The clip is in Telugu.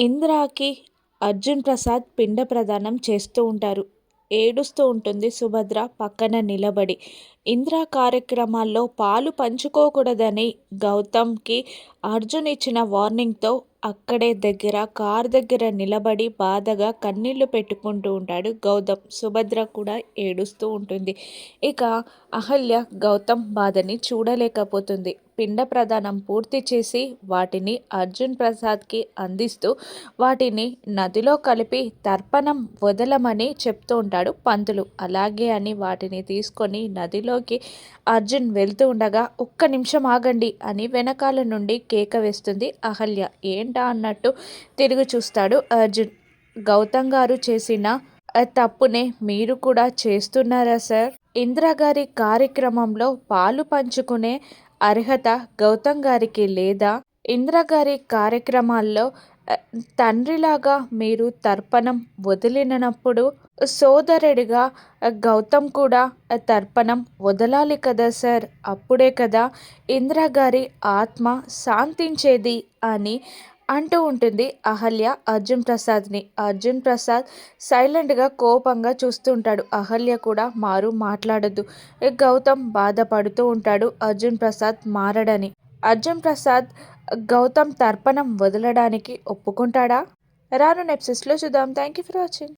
ఇందిరాకి అర్జున్ ప్రసాద్ పిండ ప్రదానం చేస్తూ ఉంటారు. ఏడుస్తూ ఉంటుంది సుభద్ర పక్కన నిలబడి. ఇందిర కార్యక్రమాల్లో పాలు పంచుకోకూడదని గౌతమ్కి అర్జున్ ఇచ్చిన వార్నింగ్తో అక్కడే దగ్గర కార్ దగ్గర నిలబడి బాధగా కన్నీళ్ళు పెట్టుకుంటూ ఉంటాడు గౌతమ్. సుభద్ర కూడా ఏడుస్తూ ఉంటుంది. ఇక అహల్య గౌతమ్ బాధని చూడలేకపోతుంది. పిండ ప్రదానం పూర్తి చేసి వాటిని అర్జున్ ప్రసాద్కి అందిస్తూ వాటిని నదిలో కలిపి తర్పణం వదలమని చెప్తూ ఉంటాడు పంతులు. అలాగే అని వాటిని తీసుకొని నదిలోకి అర్జున్ వెళ్తూ ఉండగా ఒక్క నిమిషం ఆగండి అని వెనకాల నుండి కేక వేస్తుంది అహల్య. ఏం ఏంటా అన్నట్టు తిరిగి చూస్తాడు అర్జున్. గౌతమ్ గారు చేసిన తప్పునే. మీరు కూడా చేస్తున్నారా సార్? ఇందిరాగారి కార్యక్రమంలో పాలు పంచుకునే అర్హత గౌతమ్ గారికి లేదా? ఇందిరాగారి కార్యక్రమాల్లో తండ్రిలాగా మీరు తర్పణం వదిలినప్పుడు సోదరుడిగా గౌతమ్ కూడా తర్పణం వదలాలి కదా సార్? అప్పుడే కదా ఇందిరాగారి ఆత్మ శాంతించేది అని అంటూ ఉంటుంది. అహల్య అర్జున్ ప్రసాద్ని. అర్జున్ ప్రసాద్ సైలెంట్గా కోపంగా చూస్తూ ఉంటాడు. అహల్య కూడా మారు మాట్లాడద్దు. గౌతమ్ బాధపడుతూ ఉంటాడు. అర్జున్ ప్రసాద్ మారడని. అర్జున్ ప్రసాద్ గౌతమ్ తర్పణం వదలడానికి ఒప్పుకుంటాడా? రాను నెప్సెస్లో చూద్దాం. Thank you for watching.